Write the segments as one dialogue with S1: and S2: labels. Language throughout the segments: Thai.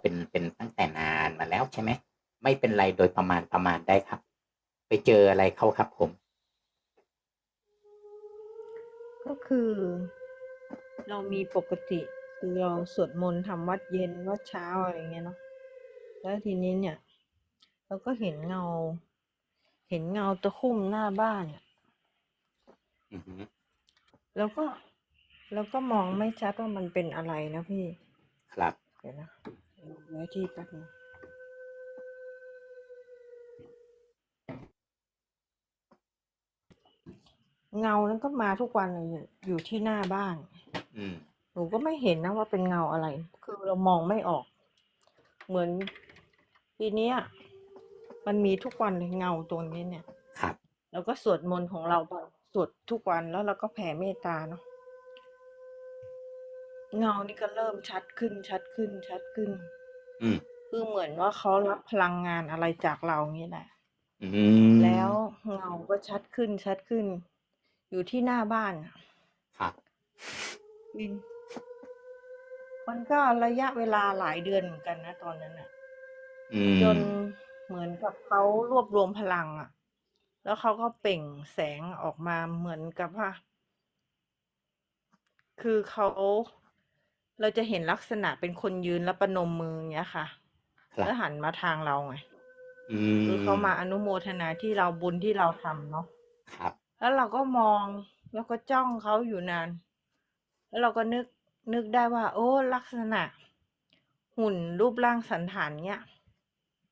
S1: เป็นเป็นตั้งแต่นานมาแล้วใช่ไหมไม่เป็นไรโดยประมาณประมาณได้ครับ ไปเจออะไรเข้าครับผม
S2: ก็คือ เรามีปกติคือเราสวดมนต์ทำวัดเย็นวัดเช้าอะไรเงี้ยเนาะแล้วทีนี้เนี่ย เราก็เห็นเงา เห็นเงาตะคุ่มหน้าบ้านอะ
S1: อือหือ
S2: แล้วก็แล้วก็มองไม่ชัดว่ามันเป็นอะไรนะพี่
S1: ครับ
S2: เดี๋ยวนะ ไว้ที่แป๊บนึงเงานั้นก็มาทุกวันเลยเนี่ยอยู่ที่หน้าบ้าน
S1: อืม
S2: หนูก็ไม่เห็นนะว่าเป็นเงาอะไร คือเรามองไม่ออก เหมือนปีเนี้ยมันมีทุกวันเลยเงาตัวนี้เนี่ย
S1: ครับ
S2: แล้วก็สวดมนต์ของเราไปสวดทุกวันแล้วเราก็แผ่เมตตาเนาะเงานี่ก็เริ่มชัดขึ้นชัดขึ้นชัดขึ้น
S1: อืม
S2: คือเหมือนว่าเขารับพลังงานอะไรจากเรางี้แหละ
S1: อืม
S2: แล้วเงาก็ชัดขึ้นชัดขึ้น อยู่ที่หน้าบ้านอะ
S1: ครับ
S2: วิน มันก็ระยะเวลาหลายเดือนเหมือนกันนะตอนนั้นอะ
S1: อืม
S2: จนเหมือนกับเขารวบรวมพลังอะแล้วเขาก็เปล่งแสงออกมาเหมือนกับว่า คือเขา เราจะเห็นลักษณะเป็นคนยืนแล้วประนมมืออย่างเงี้ยค่ะ
S1: ครับ
S2: แล้วหันมาทางเราไง
S1: อืม
S2: คือเขามาอนุโมทนาที่เราบุญที่เราทำเนาะ
S1: ครับ
S2: แล้วเราก็มองแล้วก็จ้องเขาอยู่นาน แล้วเราก็นึกนึกได้ว่า โอ้ ลักษณะ หุ่นรูปร่างสันฐานเนี้ย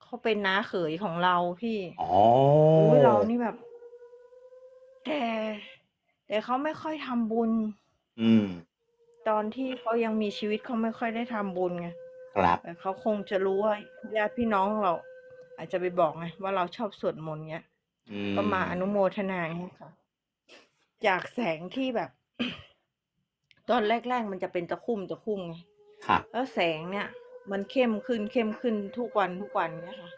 S2: เขาเป็นน้าเขยของเราพี่
S1: อ๋อ
S2: โอ้ยเรานี่แบบ แต่แต่เขาไม่ค่อยทำบุญ
S1: อืม
S2: ตอนที่เขายังมีชีวิตเขาไม่ค่อยได้ทำบุญไง
S1: ครับ
S2: แต่เขาคงจะรู้ว่าญาติพี่น้องเรา อาจจะไปบอกไงว่าเราชอบสวดมนต์เงี้ย
S1: อืม
S2: ก็มาอนุโมทนาเงี้ยค่ะ จากแสงที่แบบ ตอนแรกๆมันจะเป็นตะคุ่มตะคุ่มไง
S1: ครับ
S2: แล้วแสงเนี่ย มันเข้มขึ้นเข้มขึ้นทุกวันทุกวันเนี่ยค่ะ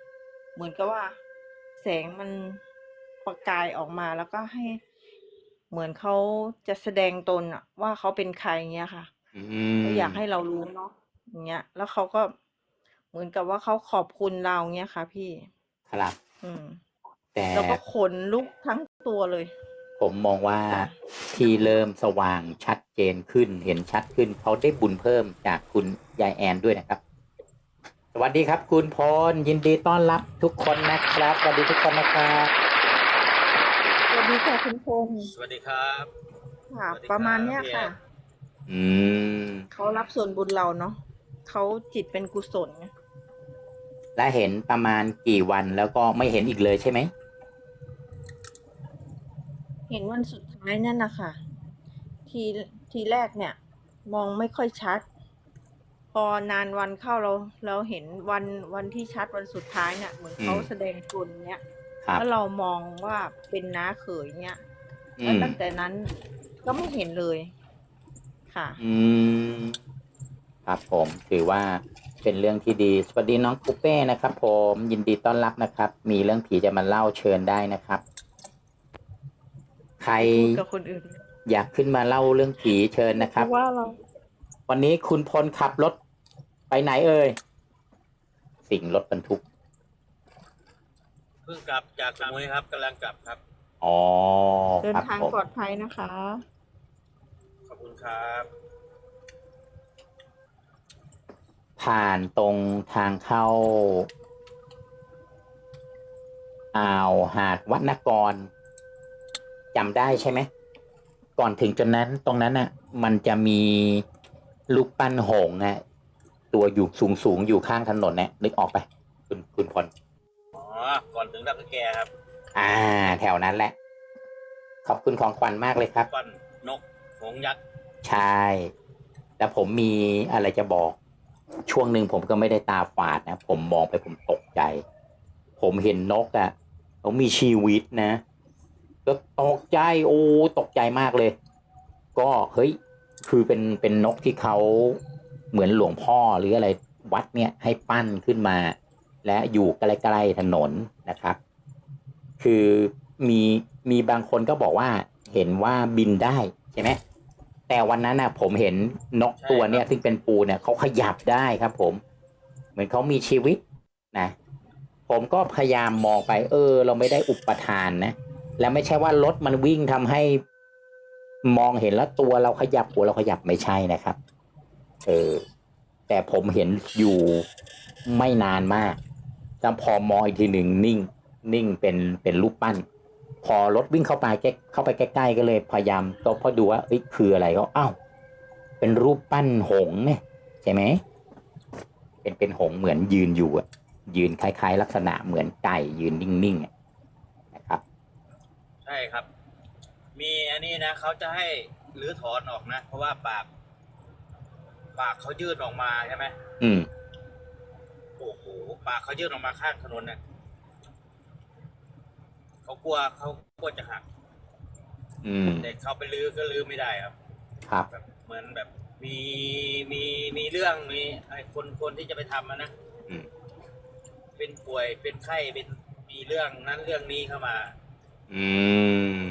S2: เหมือนกับว่า แสงมันประกายออกมาแล้วก็ให้ เหมือนเขาจะแสดงตนอะว่าเขาเป็นใคร เงี้ยค่ะ
S1: อืม
S2: เขาอยากให้เรารู้เนาะอย่างเงี้ย แล้วเขาก็เหมือนกับว่าเขาขอบคุณเราเงี้ยค่ะพี่
S1: ครับ
S2: อืม
S1: แต่
S2: แล้วก็ขนลุกทั้งตัวเลย
S1: ผมมองว่า
S2: ค่ะ
S1: ที่เริ่มสว่างชัดเจนขึ้น เห็นชัดขึ้นเขาได้บุญเพิ่มจากคุณยายแอนด้วยนะครับ สวัสดีครับ คุณพรยินดีต้อนรับทุกคนนะครับสวัสดีทุกคนนะครับ
S2: สวัส ดีค่ะคุณพงษ์
S3: สวัสดีครับ
S2: ค่ะ
S3: สวัสดีครับ
S2: ประมาณเนี้ย
S3: พี่แอ
S2: ค่ะ
S3: น
S1: อืม
S2: เขารับส่วนบุญเราเนาะเขาจิตเป็นกุศลไง
S1: และเห็นประมาณกี่วันแล้วก็ไม่เห็นอีกเลยใช่ไหม
S2: เห็นวันสุดท้ายนั่นนะคะทีทีแรกเนี่ย มองไม่ค่อยชัด พอนานวันเข้าเรา เราเห็นวันวันที่ชัดวันสุดท้ายเนี่ยเหมือนเขา
S1: อืม
S2: แสดงตนเนี่ย
S1: ครับ
S2: แล้วเรามองว่าเป็นน้าเขยเนี่ย
S1: อื
S2: แล้ว
S1: ม
S2: ตั้งแต่นั้นก็ไม่เห็นเลยค่ะ
S1: อืม ครับผมถือว่าเป็นเรื่องที่ดี สวัสดีน้องปูเป้นะครับผมยินดีต้อนรับนะครับ มีเรื่องผีจะมาเล่าเชิญได้นะครับ ใคร
S2: พูดกับคนอื่น
S1: อยากขึ้นมาเล่าเรื่องผีเชิญนะค
S2: เพ
S1: รับ
S2: ราะว่าเรา
S1: วันนี้คุณพลขับรถไปไหนเอ่ย สิ่งรถบรรทุก
S3: เพิ่งกลับจากสมุยครับกำลังกลับครับ
S1: อ๋อ
S2: เดิน
S1: ครับ
S2: ทาง
S1: ผม
S2: ปลอดภัยนะคะ
S3: ขอบคุณครับ
S1: ผ่านตรงทางเข้า อ่าวหาดวัดนกรจำได้ใช่ไหม ก่อนถึงจนนั้นตรงนั้นน่ะ มันจะมีลูกปั้นหงส์นะตัวอยู่สูงสูงๆอยู่ข้างถนนเนี่ยนึกออกไปคุณคุณพล
S3: อ๋อ ก่อนถึงดักแกครับ
S1: อ่า แถวนั้นแหละ ขอบคุณของขวัญมากเลยครับ
S3: ก้อนนกหงส์ยักษ์
S1: ใช่ แล้วผมมีอะไรจะบอก ช่วงหนึ่งผมก็ไม่ได้ตาฝาดนะ ผมมองไปผมตกใจ ผมเห็นนกอะ่ะเขามีชีวิตนะ ก็ตกใจ โอ้ ตกใจมากเลย ก็เฮ้ย คือเป็นเป็นนกที่เขาเหมือนหลวงพ่อหรืออะไรวัดเนี่ยให้ปั้นขึ้นมา และอยู่ใกล้ๆถนนนะครับ คือมีมีบางคนก็บอกว่าเห็นว่าบินได้ใช่ไหมแต่วันนั้นน่ะผมเห็นนกตัวเนี่ยซึ่งเป็นปูเนี่ยเขาขยับได้ครับ ผม เหมือนเขามีชีวิตนะ ผมก็พยายามมองไป เออ เราไม่ได้อุปทานนะแล้วไม่ใช่ว่ารถมันวิ่งทำให้มองเห็นแล้วตัวเราขยับหัวเราขยับไม่ใช่นะครับ เออ แต่ผมเห็นอยู่ไม่นานมาก แล้วพอมองอีกทีหนึ่งนิ่ง นิ่งเป็นเป็นรูปปั้น พอรถวิ่งเข้าไปใกล้เข้าไปใกล้ๆก็เลยพยายามก็พอดูว่าเอ้ยคืออะไรก็อ้าวเป็นรูปปั้นหงส์เนี่ยใช่ไหมเป็นเป็นหงส์เหมือนยืนอยู่อะยืนคล้ายๆ ลักษณะเหมือนไก่ยืนนิ่งๆอะนะครับ
S3: ใช่ครับ มีอันนี้นะเขาจะให้รื้อถอนออกนะ เพราะว่าปาก ปากเขายื่นออกมาใช่ไหม
S1: อืม
S3: โอ้โหปากเขายื่นออกมาข้างถนนน่ะเขากลัวเขากลัวจะหัก
S1: อืม
S3: แต่เขาไปลื้อก็ลื้อไม่ได้ครับ
S1: ครับ
S3: แบบเหมือนแบบมีมีมีเรื่องมีไอ้คนคนที่จะไปทำอะนะ
S1: อืม
S3: เป็นป่วยเป็นไข้เป็นมีเรื่องนั้นเรื่องนี้เข้ามา
S1: อืม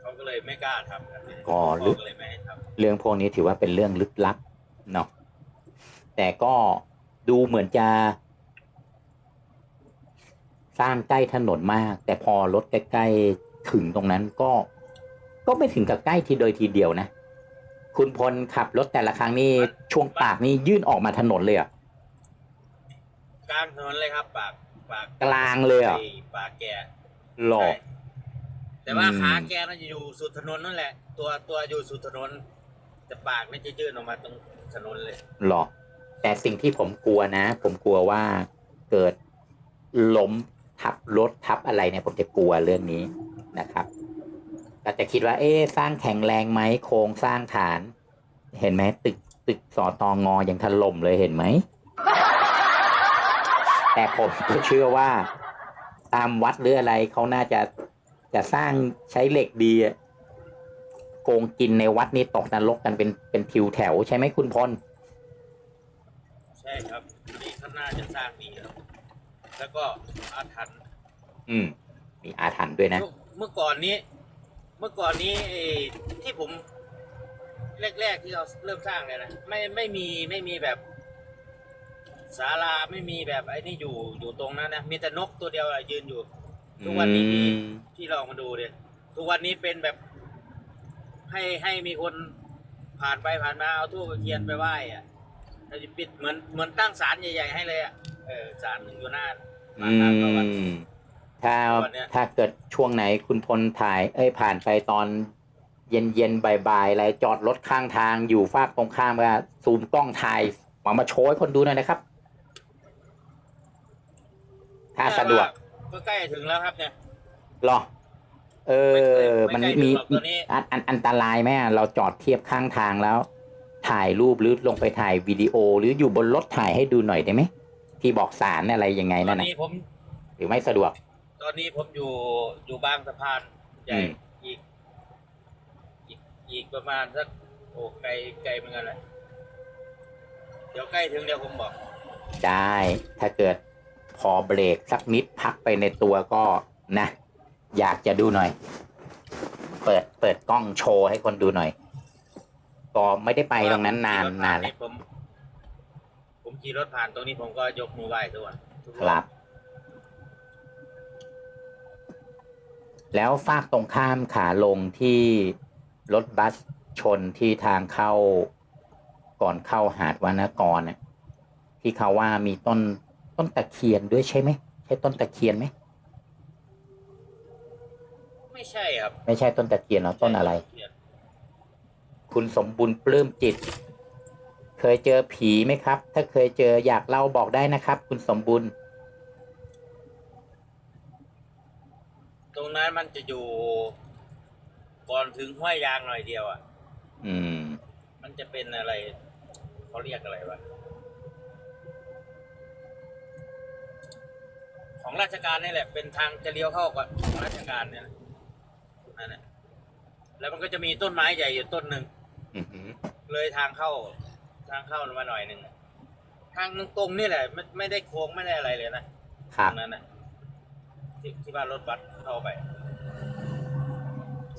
S3: เขาก็เลยไม่กล้าทำกัน
S1: ก็ลึก
S3: เขาก็เลยไม่ให้ท
S1: เรื่องพวกนี้ถือว่าเป็นเรื่องลึกลับเนาะ แต่ก็ดูเหมือนจะ สร้างใกล้ถนนมาก แต่พอรถใกล้ๆถึงตรงนั้นก็ ก็ไม่ถึงกับใกล้ทีโดยทีเดียวนะ คุณพลขับรถแต่ละครั้งนี่ช่วงปากนี่ยื่นออกมาถนนเลยเหรอะำ
S3: กลางถนนเลยครับ ปากปาก
S1: กลางเลยเหรอะ
S3: ไอ้ปากแก
S1: หลอก
S3: ใช่แต่ว่า
S1: อืม
S3: ขาแกน่าจะอยู่สุดถนนนั่นแหละ ตัวตัวอยู่สุดถนน แต่ปากน่าจะยื่นออกมาตรงถนนเลย
S1: หรอก แต่สิ่งที่ผมกลัวนะ ผมกลัวว่าเกิดล้มทับรถทับอะไรเนี่ยผมจะกลัวเรื่องนี้นะครับก็จะคิดว่า เอ๊สร้างแข็งแรงไหมโครงสร้างฐาน เห็นไหมตึกตึกสอตองงอยังถล่มเลยเห็นไหม แต่ผมก็เชื่อว่า ตามวัดหรืออะไรเขาน่าจะจะสร้างใช้เหล็กดีโกงกินในวัดนี่ตกนรกกันเป็นเป็นทิวแถวใช่ไหมคุณพล
S3: ใช่ครับนี่ข้างหน้าจะสร้างดีครับแล้วก็อาถรรพ์
S1: อืม มีอาถรรพ์ด้วยนะ
S3: เมื่อก่อนนี้ เมื่อก่อนนี้ไอ้ที่ผม แรกๆที่เราเริ่มสร้างเลยนะไม่ไม่มีไม่มีแบบศาลาไม่มีแบบไอ้นี่อยู่อยู่ตรงนั้นนะมีแต่นกตัวเดียวอะยืนอยู่ ทุกวันนี้มี
S1: อืม
S3: ที่ลองมาดูเลยทุกวันนี้เป็นแบบ ให้ให้มีคนผ่านไปผ่านมาเอาทูบเทียนไปไหว้อะ เราจะปิดเหมือนเหมือนตั้งศาลใหญ่ๆให้เลยอะเออศาลหนึ่งอยู่หน้า
S1: อื
S3: ปากทางเข้าวัด
S1: มถ้า
S3: วันเนี้ย
S1: ถ้าเกิดช่วงไหนคุณพลถ่าย เอ้ยผ่านไปตอน เย็นเย็นๆบ่ายๆอะไรจอดรถข้างทางอยู่ฟากตรงข้ามก็ซูมกล้องถ่ายมามาโชว์ให้คนดูหน่อยนะครับ ถ้าสะดวก
S3: ก็ใกล้ถึงแล้วครับเนี่ย
S1: หรอ เออ
S3: ไม่
S1: มัน
S3: ใกล้
S1: มี
S3: ถึงหรอกตัวนี้
S1: อันอันอันตรายไหมอะเราจอดเทียบข้างทางแล้ว ถ่ายรูปหรือลงไปถ่ายวิดีโอ หรืออยู่บนรถถ่ายให้ดูหน่อยได้ไหมที่บอกสารอะไรยังไง
S3: ตอ
S1: นั่
S3: น
S1: นนะ
S3: นี้ผม
S1: หรือไม่สะดวก
S3: ตอนนี้ผมอยู่อยู่บางสะพานใหญ่
S1: อืม
S3: อีกอีกอีกประมาณสักโอ้ไกลไกลเหมือนกันเลยเดี๋ยวใกล้ถึงเดี๋ยวผมบอก
S1: ได้ถ้าเกิดพอเบรกสักนิดพักไปในตัวก็นะ อยากจะดูหน่อย เปิดเปิดกล้องโชว์ให้คนดูหน่อย ก็ไม่ได้ไปตรงนั้นนานนานแล้ว
S3: ผม ผมขี่รถผ่านตรงนี้ผมก็ยกมือไหว้ทุกวันทุก
S1: ค
S3: วัน
S1: รับ แล้วฝากตรงข้ามขาลงที่รถบัสชนที่ทางเข้าก่อนเข้าหาดวานกรน่ะที่เขาว่ามีต้นต้นตะเคียนด้วยใช่ไหมใช่ต้นตะเคียนไหม
S3: ไม่ใช่ครับ
S1: ไม่ใช่ต้นตะเคียนหรอต้นอะไร คุณสมบุญปลื้มจิต เคยเจอผีไหมครับ ถ้าเคยเจออยากเล่าบอกได้นะครับ คุณสมบุญ
S3: ตรงนั้นมันจะอยู่ก่อนถึงห้วยยางหน่อยเดียวอะ
S1: อืม
S3: มันจะเป็นอะไรเขาเรียกอะไรวะของราชการนี่แหละ เป็นทางจะเลี้ยวเข้ากับของราชการเนี่ยนะนั่นแหละแล้วมันก็จะมีต้นไม้ใหญ่อยู่ต้นหนึ่ง
S1: อือหือ
S3: เลยทางเข้า ทางเข้ามาหน่อยหนึ่งทางตรงนี่แหละ ไม่ไม่ได้โค้งไม่ได้อะไรเลยนะครับ ตรงนั้นนะที่ที่บ้านรถบัสเข้าไป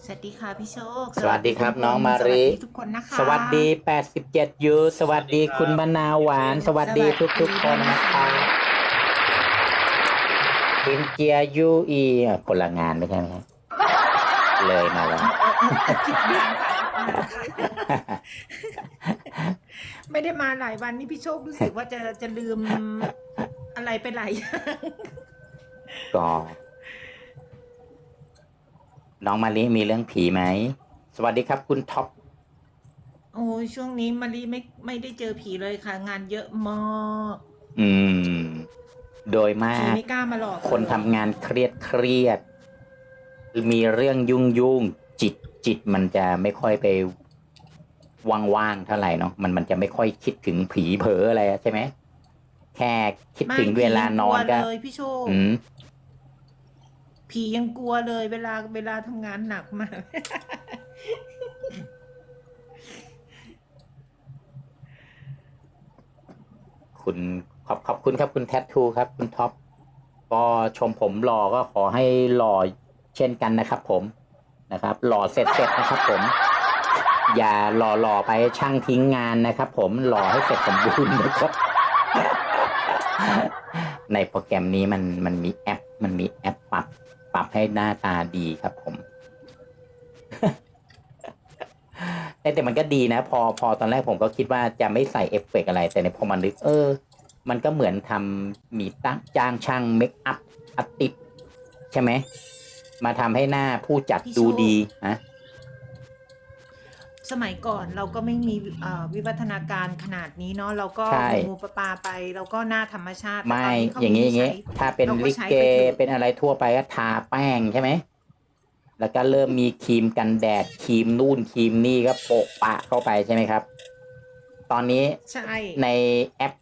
S4: สวัสดีค่ะพี่โชค
S1: สวัสดีครับ
S4: ทุก
S1: น้องมาริ
S4: สวัสดีทุกคนนะคะ
S1: สวัสดี 87 ยู สวัสดีคุณมะนาวหวาน สวัสดีทุกทุกๆคนนะครับคิมเจียยูอีอะคนละงานไม่ใช่ไหมฮะเลยมาแล้ว
S4: คิดงานค่ะคิดงานค่ะ ไม่ได้มาหลายวันนี่พี่โชครู้สึกว่าจะจะลืมอะไรไปหลายอย่าง
S1: ก็น้องมาลิมีเรื่องผีไหม สวัสดีครับคุณท็อป
S4: โอ้ยช่วงนี้มารีไม่ไม่ได้เจอผีเลยค่ะ งานเยอะมาก
S1: อืม โดยมา
S4: ผี
S1: ก
S4: ไม่กล้ามาหลอก
S1: คนทำงานเครียดเครียด มีเรื่องยุ่งยุ่งๆจิต จิตมันจะไม่ค่อยไปว่างๆเท่าไหร่เนาะมันมันจะไม่ค่อยคิดถึงผีเผลออะไรใช่ไหมแค่คิด
S4: ไม่
S1: ถึงเวลานอน
S4: ผี
S1: ก็
S4: ยังกลัวเลยพี่โชค
S1: อืม
S4: ผียังกลัวเลยเวลาเวลาทำงานหนักมาก
S1: คุณขอบขอบคุณครับคุณแทททูครับ คุณท็อปก็ชมผมหล่อก็ขอให้หล่อเช่นกันนะครับผม นะครับ หล่อเสร็จเสร็จนะครับผม อย่าหล่อหล่อไปช่างทิ้งงานนะครับ ผมหล่อให้เสร็จสมบูรณ์นะครับ ในโปรแกรมนี้มันมันมีแอป มันมีแอปปรับปรับให้หน้าตาดีครับผมแต่แต่มันก็ดีนะ พอพอตอนแรกผมก็คิดว่าจะไม่ใส่เอฟเฟกต์อะไร แต่ในพอมันนึกเออ มันก็เหมือนทำมีตั้งจ้างช่างเมคอัพอัดติดใช่ไหม มาทำให้หน้าผู้จัด
S4: พี่
S1: ดู
S4: โชค
S1: ดีฮะ
S4: สมัยก่อนเราก็ไม่มีเอ่อวิวัฒนาการขนาดนี้เนาะเราก็
S1: ใช่
S4: หมูปลาปลาไปเราก็หน้าธรรมชาติแต่
S1: ไม่
S4: ตนนี้เข
S1: อย่างนี้อย่างนี้
S4: ใช้
S1: ถ้าเป็น
S4: เราก็
S1: ลิ
S4: ใช้
S1: เก
S4: ไปเถอะ
S1: เป็นอะไรทั่วไปก็ทาแป้งใช่ไหมแล้วก็เริ่มมีครีมกันแดดครีมนู่นครีมนี่ก็โปะปะเข้าไปใช่ไหมครับ ตอนนี้
S4: ใช่
S1: ในแอป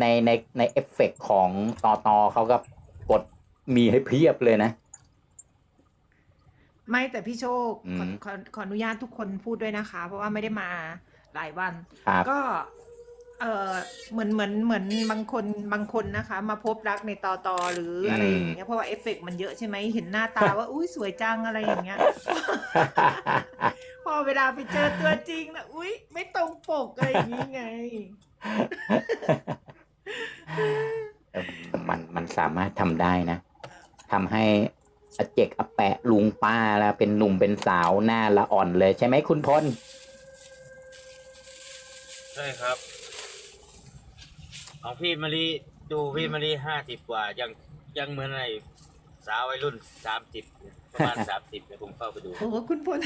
S1: ในในในเอฟเฟกของตอตอเขาก็กดมีให้เพียบเลยนะ
S4: ไม่แต่พี่โชค
S1: อืม
S4: ขอขอขออนุญาตทุกคนพูดด้วยนะคะ เพราะว่าไม่ได้มาหลายวัน
S1: ครับ
S4: ก็ เออเหมือนเหมือนเหมือนบางคนบางคนนะคะ มาพบรักในตอตอหรืออะไรอย่างเงี้ยเพราะว่าเอฟเฟกต์มันเยอะใช่ไหมเห็นหน้าตาว่าอุ้ยสวยจังอะไรอย่างเงี้ย พอเวลาไปเจอตัวจริงนะอุ้ยไม่ตรงปกอะไรอย่างงี้ไง
S1: เออมันมันสามารถทำได้นะทำให้ อาเจกอาแปะลุงป้าแล้วเป็นหนุ่มเป็นสาวหน้าละอ่อนเลยใช่ไหมคุณพล
S3: ใช่ครับ ของพี่มารีดูพี่มารีห้าสิบกว่า ยังยังเหมือนไอ้สาววัยรุ่นสามสิบประมาณสามสิบเดี๋ยวผมเข้าไปดู
S4: โอ้โหคุณพล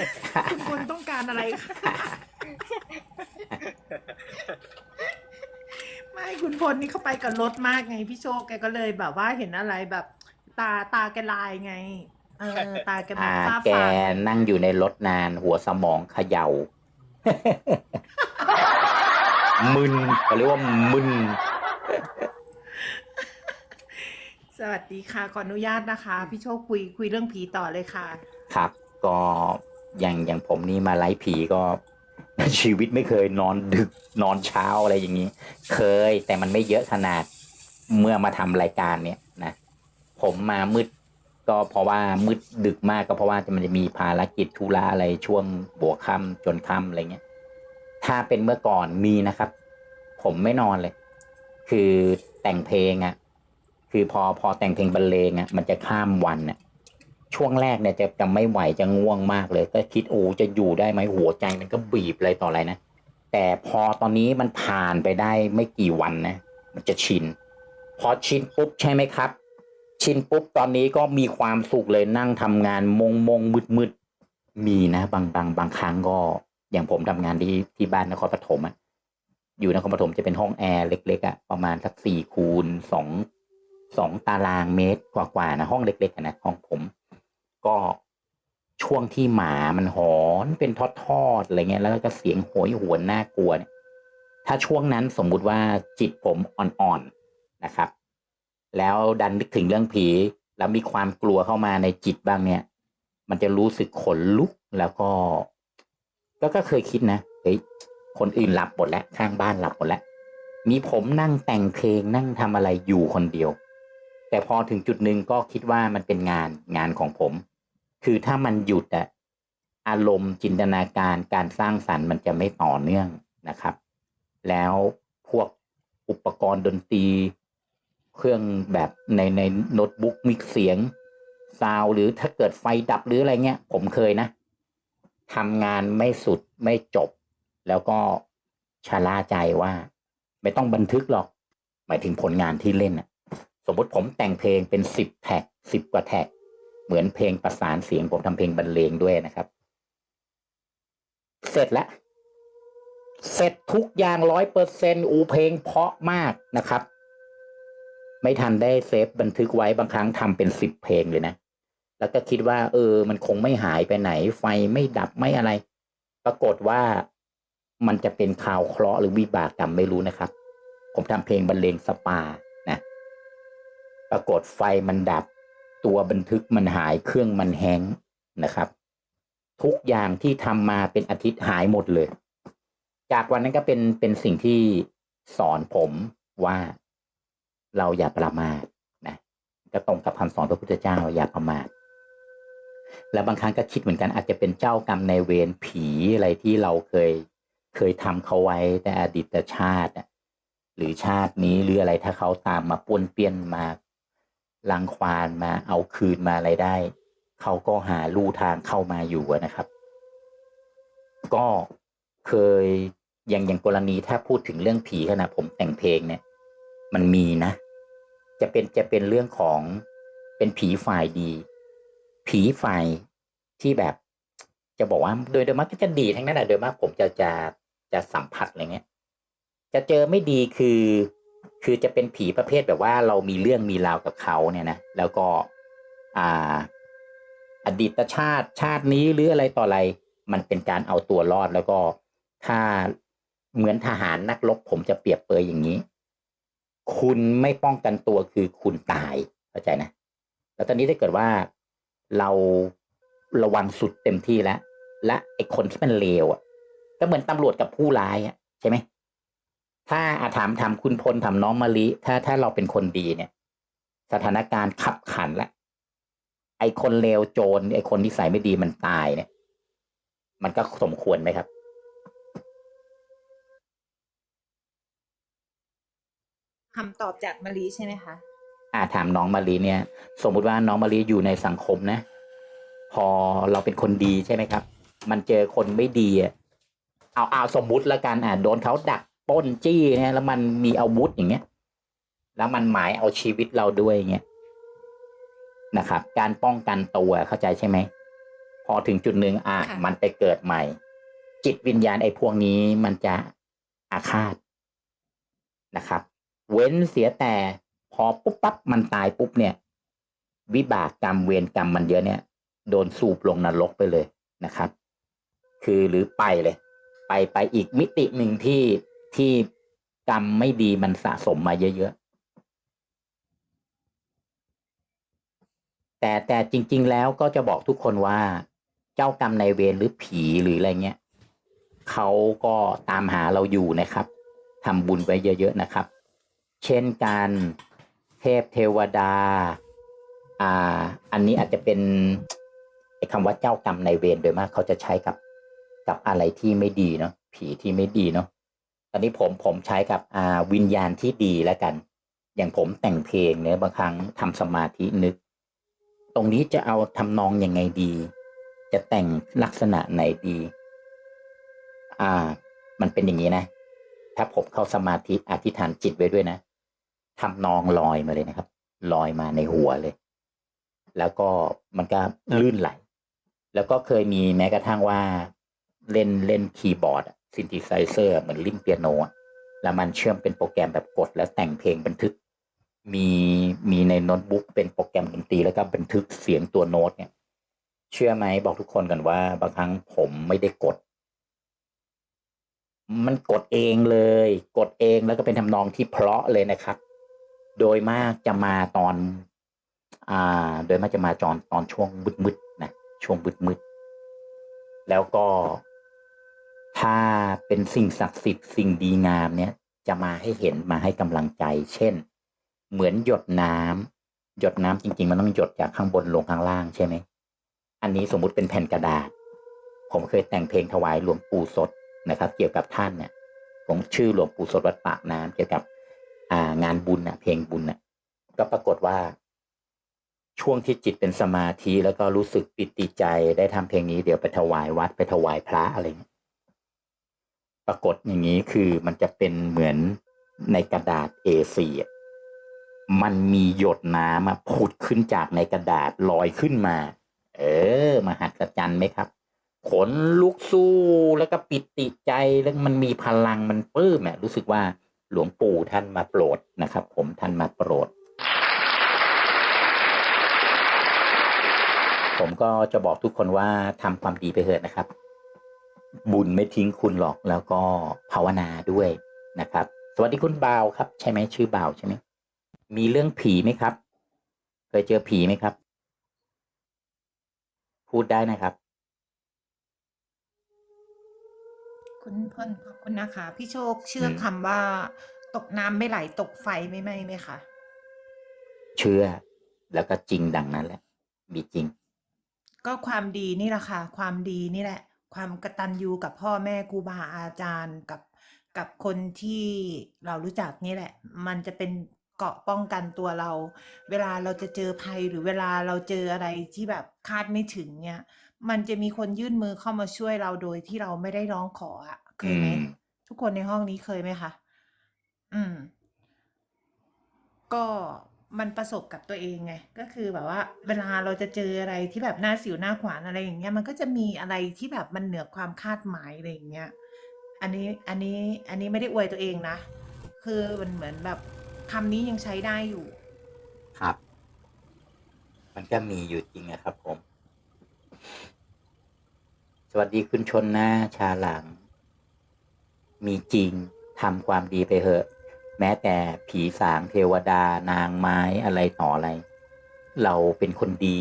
S4: คุณพลต้องการอะไรคะไม่คุณพลนี่เขาไปกับรถมากไงพี่โชคแกก็เลยแบบว่าเห็นอะไรแบบ ตาตาแกลายไง เออ ตาแกแบ
S1: อ่า
S4: บฟ้า
S1: แก
S4: ฟาง
S1: นั่งอยู่ในรถนานหัวสมองเขยา่า มึนเขาเรียกว่ามึน
S4: สวัสดีค่ะขออนุญาตนะคะ พี่โชคคุยคุยเรื่องผีต่อเลยค่ะ
S1: ครับ ก็อย่างอย่างผมนี่มาไล่ผีก็ชีวิตไม่เคยนอนดึกนอนเช้าอะไรอย่างนี้ เคยแต่มันไม่เยอะขนาดเมื่อมาทำรายการเนี่ยนะ ผมมามืดก็เพราะว่ามืดดึกมากก็เพราะว่ามันจะมีภารกิจธุระอะไรช่วงบวค่ำจนค่ำอะไรเงี้ย ถ้าเป็นเมื่อก่อนมีนะครับ ผมไม่นอนเลย คือแต่งเพลงอะ่ะ คือพอพอแต่งเพลงบรรเลงอะ่ะ มันจะข้ามวันอะ ช่วงแรกเนี่ยจะจะไม่ไหวจะง่วงมากเลย ก็คิดโอ้จะอยู่ได้ไหมหัวใจมันก็บีบอะไรต่ออะไรนะแต่พอตอนนี้มันผ่านไปได้ไม่กี่วันนะมันจะชิน พอชินปุ๊บใช่ไหมครับ ชินปุ๊บตอนนี้ก็มีความสุขเลยนั่งทำงานมงมงมืดมืดมีนะบางบางบางครั้งก็อย่างผมทำงานที่ที่บ้านนครปฐมอะอยู่นครปฐมจะเป็นห้องแอร์เล็กๆอะประมาณสักสี่คูณสองสองตารางเมตรกว่าๆนะห้องเล็กๆนะห้องผม ก็ช่วงที่หมามันหอนเป็นทอดๆอะไรเงี้ยแล้วก็เสียงโหยหวนน่ากลัวเนี่ยถ้าช่วงนั้นสมมุติว่าจิตผมอ่อนๆนะครับ แล้วดันนึกถึงเรื่องผี แล้วมีความกลัวเข้ามาในจิตบ้างเนี่ย มันจะรู้สึกขนลุกแล้วก็ก็ก็เคยคิดนะเฮ้ยคนอื่นหลับหมดแล้วข้างบ้านหลับหมดแล้วมีผมนั่งแต่งเพลงนั่งทำอะไรอยู่คนเดียว แต่พอถึงจุดหนึ่งก็คิดว่ามันเป็นงานงานของผม คือถ้ามันหยุดอะอารมณ์จินตนาการการสร้างสรรค์มันจะไม่ต่อเนื่องนะครับ แล้วพวกอุปกรณ์ดนตรี เครื่องแบบในในโน้ตบุ๊กมิกเสียงซาวหรือถ้าเกิดไฟดับหรืออะไรเงี้ย ผมเคยนะทำงานไม่สุดไม่จบ แล้วก็ชะล่าใจว่า ไม่ต้องบันทึกหรอก หมายถึงผลงานที่เล่นน่ะสมมติผมแต่งเพลงเป็นสิบแท็กสิบกว่าแท็ก เหมือนเพลงประสานเสียงผมทำเพลงบรรเลงด้วยนะครับ เสร็จแล้วเสร็จทุกอย่างร้อยเปอร์เซ็นอูเพลงเพาะมากนะครับ ไม่ทันได้เซฟบันทึกไว้บางครั้งทำเป็นสิบเพลงเลยนะ แล้วก็คิดว่า เออ มันคงไม่หายไปไหน ไฟไม่ดับไม่อะไร ปรากฏว่ามันจะเป็นข่าวเคราะห์หรือวิบากกรรมไม่รู้นะครับ ผมทำเพลงบรรเลงสปานะ ปรากฏไฟมันดับ ตัวบันทึกมันหายเครื่องมันแฮงนะครับ ทุกอย่างที่ทำมาเป็นอาทิตย์หายหมดเลย จากวันนั้นก็เป็นเป็นสิ่งที่สอนผมว่า เราอย่าประมาทนะก็ตรงกับคำสอนพระพุทธเจ้าอย่าประมาทแล้วบางครั้งก็คิดเหมือนกันอาจจะเป็นเจ้ากรรมในายเวรผีอะไรที่เราเคยเคยทำเขาไว้แต่อดีตชาติอะหรือชาตินี้หรืออะไรถ้าเขาตามมาป้วนเปี้ยนมาลังควานมาเอาคืนมาอะไรได้ เขาก็หาลู่ทางเข้ามาอยู่นะครับ ก็เคยอย่างอย่างกรณีถ้าพูดถึงเรื่องผีขณะผมแต่งเพลงเนี่ย มันมีนะ จะเป็นจะเป็นเรื่องของเป็นผีฝ่ายดี ผีฝ่ายที่แบบ จะบอกว่าโดยโดยมากก็จะดีทั้งนั้นแหละโดยมากผมจะจะจะสัมผัสอะไรเงี้ย จะเจอไม่ดีคือ คือจะเป็นผีประเภทแบบว่าเรามีเรื่องมีราวกับเขาเนี่ยนะแล้วก็ อ่า อดีตชาติชาตินี้หรืออะไรต่ออะไร มันเป็นการเอาตัวรอดแล้วก็ถ้าเหมือนทหารนักรบผมจะเปรียบเปยอย่างนี้ คุณไม่ป้องกันตัวคือคุณตายเข้าใจนะ แล้วตอนนี้ถ้าเกิดว่าเราระวังสุดเต็มที่แล้ว และไอ้คนที่มันเลวอะ ก็เหมือนตำรวจกับผู้ร้ายอะใช่ไหมถ้าอาถามถามคุณพลถามน้องมะลิ ถ้าถ้าเราเป็นคนดีเนี่ย สถานการณ์ขับขันล้วไอ้คนเลวโจรไอ้คนที่ใส่ไม่ดีมันตายเนี่ย มันก็สมควรไหมครับ
S4: คำตอบจากมารีใช่ไหมคะ
S1: อ่าถามน้องมารีเนี่ย สมมุติว่าน้องมารีอยู่ในสังคมนะ พอเราเป็นคนดีใช่ไหมครับ มันเจอคนไม่ดีอะเอาเอาสมมุติละกันอ่าโดนเขาดักปล้นจี้เนี่ยแล้วมันมีอาวุธอย่างเงี้ย แล้วมันหมายเอาชีวิตเราด้วยอย่างเงี้ยนะครับ การป้องกันตัวเข้าใจใช่ไหมพอถึงจุดหนึ่งอะ
S4: ค่ะ
S1: มันไปเกิดใหม่ จิตวิญญาณไอ้พวกนี้มันจะอาฆาตนะครับ เว้นเสียแต่พอปุ๊บปั๊บมันตายปุ๊บเนี่ย วิบากกรรมเวรกรรมมันเยอะเนี่ย โดนสูบลงนรกไปเลยนะครับ คือหรือไปเลย ไปไปอีกมิติหนึ่งที่ที่กรรมไม่ดีมันสะสมมาเยอะๆ แต่แต่จริง ๆ แล้วก็จะบอกทุกคนว่า เจ้ากรรมในเวรหรือผีหรืออะไรเงี้ยเขาก็ตามหาเราอยู่นะครับทำบุญไว้เยอะ ๆ นะครับ เช่นการเทพเทวดา อ่า อันนี้อาจจะเป็นไอ้คำว่าเจ้ากรรมนายเวรโดยมากเขาจะใช้กับ กับอะไรที่ไม่ดีเนาะผีที่ไม่ดีเนาะตอนนี้ผมผมใช้กับอ่าวิญญาณที่ดีแล้วกัน อย่างผมแต่งเพลงเนี่ยบางครั้งทำสมาธินึก ตรงนี้จะเอาทำนองยังไงดี จะแต่งลักษณะไหนดี อ่า มันเป็นอย่างนี้นะ ถ้าผมเข้าสมาธิอธิษฐานจิตไว้ด้วยนะ ทำนองลอยมาเลยนะครับ ลอยมาในหัวเลย แล้วก็มันก็ลื่นไหล แล้วก็เคยมีแม้กระทั่งว่าเล่นเล่นคีย์บอร์ดซินธิไซเซอร์เหมือนลิ้นเปียโนแล้วมันเชื่อมเป็นโปรแกรมแบบกด แล้วแต่งเพลงบันทึก มีมีในโน้ตบุ๊กเป็นโปรแกรมดนตรีแล้วก็บันทึกเสียงตัวโน้ตเนี่ย เชื่อไหมบอกทุกคนกันว่า บางครั้งผมไม่ได้กด มันกดเองเลย กดเองแล้วก็เป็นทำนองที่เพราะเลยนะครับ โดยมากจะมาตอน อ่า โดยมากจะมาจอนตอนช่วงมืดๆนะช่วงมืดๆแล้วก็ถ้าเป็นสิ่งศักดิ์สิทธิ์สิ่งดีงามเนี่ย จะมาให้เห็นมาให้กำลังใจ เช่น เหมือนหยดน้ำหยดน้ำจริง ๆ มันต้องหยดจากข้างบนลงข้างล่างใช่ไหมอันนี้สมมุติเป็นแผ่นกระดาษ ผมเคยแต่งเพลงถวายหลวงปู่สดนะครับ เกี่ยวกับท่านเนี่ย ผมชื่อหลวงปู่สดวัดปากน้ำเกี่ยวกับ อ่างานบุญนะเพลงบุญนะก็ปรากฏว่า ช่วงที่จิตเป็นสมาธิแล้วก็รู้สึกปิติใจได้ทำเพลงนี้เดี๋ยวไปถวายวัดไปถวายพระอะไรเงี้ยปรากฏอย่างนี้คือมันจะเป็นเหมือนในกระดาษ A4 มันมีหยดน้ำอะผุดขึ้นจากในกระดาษลอยขึ้นมา เออ มหัศจรรย์ไหมครับ ขนลุกสู้แล้วก็ปิติใจแล้วมันมีพลังมันปลื้มอะรู้สึกว่า หลวงปู่ท่านมาโปรดนะครับ ผมท่านมาโปรด ผมก็จะบอกทุกคนว่าทำความดีไปเถอะนะครับ บุญไม่ทิ้งคุณหรอกแล้วก็ภาวนาด้วยนะครับ สวัสดีคุณบ่าวครับ ใช่ไหมชื่อบ่าวใช่ไหมมีเรื่องผีไหมครับ เคยเจอผีไหมครับ พูดได้นะครับ
S4: คุณพลขอบคุณนะคะ พี่โชคเชื่ออ
S1: ม
S4: คำว่า ตกน้ำไม่ไหลตกไฟไม่ไหม้ไหมคะ
S1: เชื่อ แล้วก็จริงดังนั้นแหละ มีจริง
S4: ก็ความดีนี่แหละค่ะ ความดีนี่แหละ ความกตัญญูกับพ่อแม่ครูบาอาจารย์กับกับคนที่เรารู้จักนี่แหละ มันจะเป็นเกราะป้องกันตัวเรา เวลาเราจะเจอภัยหรือเวลาเราเจออะไรที่แบบคาดไม่ถึงเนี่ย มันจะมีคนยื่นมือเข้ามาช่วยเราโดยที่เราไม่ได้ร้องขออะเคยไหม
S1: อืม
S4: ทุกคนในห้องนี้เคยไหมคะ อืม ก็มันประสบกับตัวเองไง ก็คือแบบว่า เวลาเราจะเจออะไรที่แบบหน้าสิวหน้าขวานอะไรอย่างเงี้ย มันก็จะมีอะไรที่แบบมันเหนือความคาดหมายอะไรอย่างเงี้ย อันนี้ อันนี้ อันนี้ไม่ได้อวยตัวเองนะ คือมันเหมือนแบบคำนี้ยังใช้ได้อยู่
S1: ครับ มันก็มีอยู่จริงอะครับผม สวัสดีคุณชนหน้าชาหลัง มีจริงทำความดีไปเถอะ แม้แต่ผีสางเทวดานางไม้อะไรต่ออะไร เราเป็นคนดี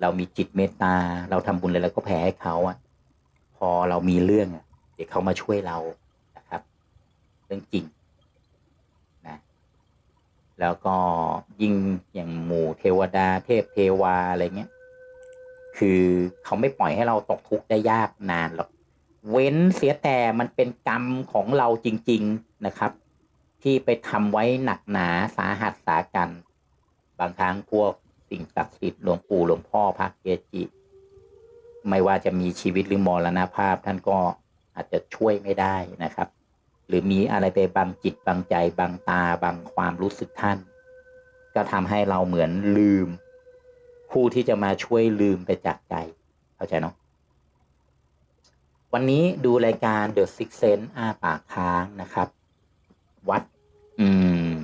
S1: เรามีจิตเมตตา เราทำบุญเลยแล้วก็แผ่ให้เขาอะพอเรามีเรื่องอะเดี๋ยวเขามาช่วยเรานะครับ เรื่องจริงนะแล้วก็ยิ่งอย่างหมู่เทวดาเทพเทวาอะไรเงี้ย คือเขาไม่ปล่อยให้เราตกทุกข์ได้ยากนานหรอกเว้นเสียแต่มันเป็นกรรมของเราจริง ๆนะครับ ที่ไปทำไว้หนักหนาสาหัสสากัน บางครั้งพวกสิ่งศักดิ์สิทธิ์หลวงปู่หลวงพ่อพระเกจิ ไม่ว่าจะมีชีวิตหรือมรณภาพท่านก็อาจจะช่วยไม่ได้นะครับ หรือมีอะไรไปบังจิตบังใจบังตาบังความรู้สึกท่าน ก็ทำให้เราเหมือนลืม ผู้ที่จะมาช่วยลืมไปจากใจ เข้าใจเนาะวันนี้ดูรายการ The Six Sense อ้าปากค้างนะครับ วัด อืม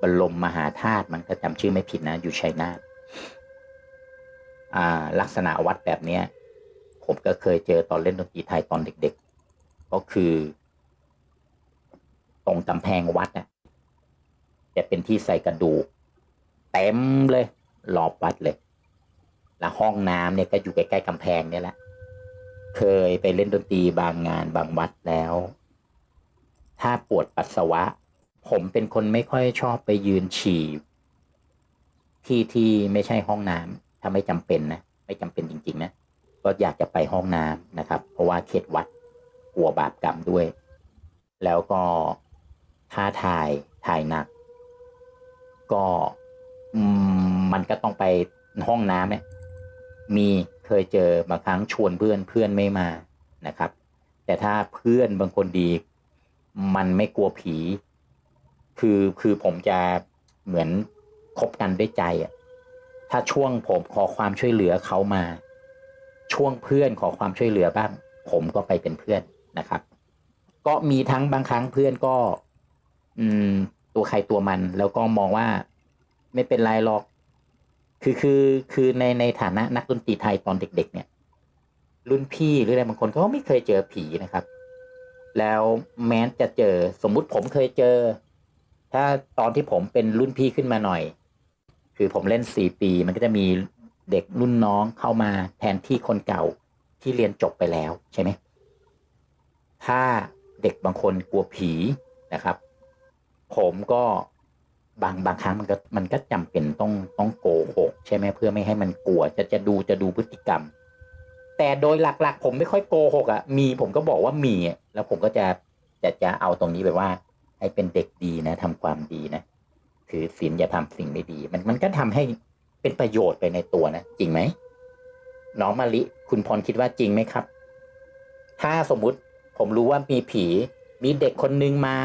S1: บรมมหาธาตุมันก็จำชื่อไม่ผิดนะ อยู่ชัยนาทอ่า ลักษณะวัดแบบเนี้ย ผมก็เคยเจอตอนเล่นดนตรีไทยตอนเด็ก ๆ ก็คือ ตรงกำแพงวัดน่ะจะเป็นที่ใส่กระดูกเต็มเลยรอบวัดเลย แล้วห้องน้ำเนี่ยก็อยู่ใกล้ๆกำแพงเนี่ยแหละ เคยไปเล่นดนตรีบางงานบางวัดแล้ว ถ้าปวดปัสสาวะ ผมเป็นคนไม่ค่อยชอบไปยืนฉี่ที่ที่ไม่ใช่ห้องน้ำถ้าไม่จำเป็นนะไม่จำเป็นจริง ๆ นะก็อยากจะไปห้องน้ำนะครับ เพราะว่าเขตวัดกลัวบาปกรรมด้วย แล้วก็ถ้าถ่ายถ่ายหนัก ก็มันก็ต้องไปห้องน้ำเนี่ย มีเคยเจอบางครั้งชวนเพื่อนเพื่อนไม่มานะครับ แต่ถ้าเพื่อนบางคนดี มันไม่กลัวผี คือคือผมจะเหมือนคบกันด้วยใจอะถ้าช่วงผมขอความช่วยเหลือเขามา ช่วงเพื่อนขอความช่วยเหลือบ้าง ผมก็ไปเป็นเพื่อนนะครับ ก็มีทั้งบางครั้งเพื่อนก็ อืม ตัวใครตัวมัน แล้วก็มองว่า ไม่เป็นไรหรอก คือคือคือในในฐานะนักดนตรีไทยตอนเด็ก ๆ เนี่ย รุ่นพี่หรืออะไรบางคนเขาไม่เคยเจอผีนะครับ แล้วแม้จะเจอสมมุติผมเคยเจอ ถ้าตอนที่ผมเป็นรุ่นพี่ขึ้นมาหน่อย คือผมเล่นสี่ปีมันก็จะมีเด็กรุ่นน้องเข้ามาแทนที่คนเก่าที่เรียนจบไปแล้วใช่ไหมถ้าเด็กบางคนกลัวผีนะครับ ผมก็ บางบางครั้งมันก็มันก็จำเป็นต้องต้องโกหกใช่ไหมเพื่อไม่ให้มันกลัว จะจะดูจะดูพฤติกรรม แต่โดยหลักๆ ผมไม่ค่อยโกหกอะ่ะมีผมก็บอกว่ามีแล้วผมก็จะจะจะเอาตรงนี้ไปว่าให้เป็นเด็กดีนะทำความดีนะถือศีลอย่าทำสิ่งไม่ดี มันมันก็ทำให้เป็นประโยชน์ไปในตัวนะจริงไหมน้องมาลิคุณพรคิดว่าจริงไหมครับ ถ้าสมมุติผมรู้ว่ามีผี มีเด็กคนนึงมา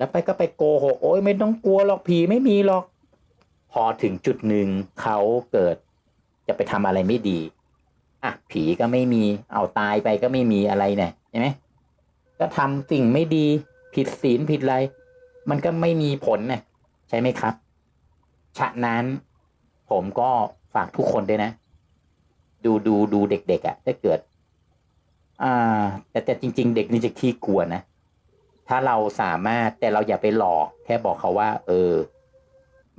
S1: แล้วไปก็ไปโกหกโอ้ยไม่ต้องกลัวหรอกผีไม่มีหรอก พอถึงจุดหนึ่งเขาเกิด จะไปทำอะไรไม่ดีอะผีก็ไม่มีเอาตายไปก็ไม่มีอะไรเนี่ยใช่ไหมก็ทำสิ่งไม่ดีผิดศีลผิดอะไร มันก็ไม่มีผลนะใช่ไหมครับ ฉะนั้นผมก็ฝากทุกคนด้วยนะ ดูดูดูเด็กๆอะ่ะถ้าเกิด อ่า แต่แต่จริง ๆ เด็กนี่จะขี้กลัวนะ ถ้าเราสามารถแต่เราอย่าไปหลอก แค่บอกเขาว่า เออ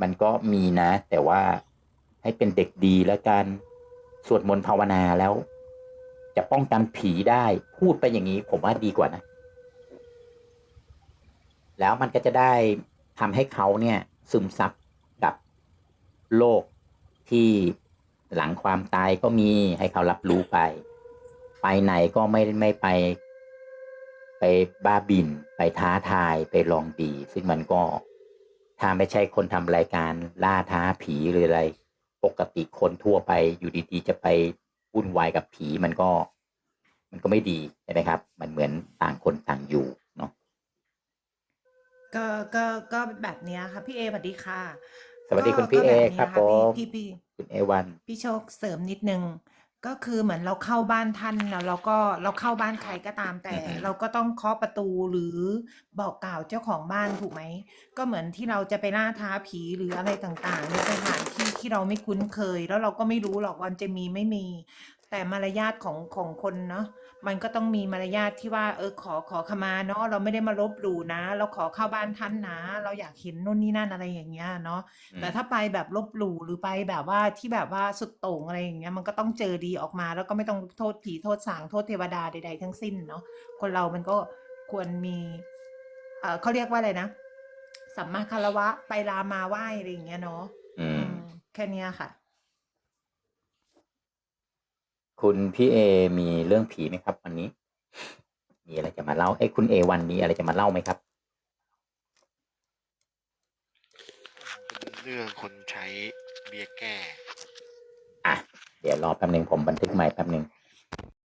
S1: มันก็มีนะ แต่ว่าให้เป็นเด็กดีแล้วกันสวดมนต์ภาวนาแล้ว จะป้องกันผีได้พูดไปอย่างนี้ ผมว่าดีกว่านะ แล้วมันก็จะได้ทำให้เขาเนี่ย ซึมซับกับโลกที่หลังความตายก็มีให้เขารับรู้ไป ไปไหนก็ไม่ไม่ไป ไปบ้าบิน ไปท้าทายไปลองดี ซึ่งมันก็ถ้าไม่ใช่คนทำรายการล่าท้าผีหรืออะไร ปกติคนทั่วไปอยู่ดีๆ จะไปวุ่นวายกับผีมันก็ มันก็ไม่ดีใช่ไหมครับ มันเหมือนต่างคนต่างอยู่เนาะ
S4: ก็ก็ก็แบบเนี้ยค่ะพี่เอสวัสดีค่ะ
S1: สวัสดี
S4: ก็
S1: คุณพี่
S4: ก็
S1: เอ
S4: แบบนี้
S1: ครับ
S4: นะะ
S1: ผม
S4: พี่พี่
S1: คุณเอวัน
S4: พี่โชคเสริมนิดนึง ก็คือเหมือนเราเข้าบ้านท่านแล้วเราก็เราเข้าบ้านใครก็ตามแต่
S1: อือฮึ
S4: เราก็ต้องเคาะประตูหรือบอกกล่าวเจ้าของบ้านถูกไหมก็เหมือนที่เราจะไปล่าท้าผีหรืออะไรต่างๆในสถานที่ที่เราไม่คุ้นเคย แล้วเราก็ไม่รู้หรอกว่าจะมีไม่มี แต่มารยาทของของคนเนาะ มันก็ต้องมีมารยาทที่ว่า เออ ขอขอขมาเนาะเราไม่ได้มาลบหลู่นะ เราขอเข้าบ้านท่านนะ เราอยากเห็นนู่นนี่นั่นอะไรอย่างเงี้ยเนาะแต่ถ้าไปแบบลบหลู่หรือไปแบบว่าที่แบบว่าสุดโต่งอะไรอย่างเงี้ยมันก็ต้องเจอดีออกมา แล้วก็ไม่ต้องโทษผีโทษสางโทษเทวดาใด ๆ ทั้งสิ้นเนาะคนเรามันก็ควรมี เออเขาเรียกว่าอะไรนะสัมมาคารวะไปลามาไหว้อะไรอย่างเงี้ยเนาะ
S1: อื
S4: อื
S1: ม
S4: ม แค่เนี้ยค่ะ
S1: คุณพี่เอมีเรื่องผีไหมครับ วันนี้ มีอะไรจะมาเล่าไอ้ยคุณเอวันนี้อะไรจะมาเล่าไหมครับ
S5: เป็นเรื่องคนใช้เบียร์แก้
S1: อะ เดี๋ยวรอแป๊บหนึ่งผมบันทึกใหม่แป๊บหนึ่ง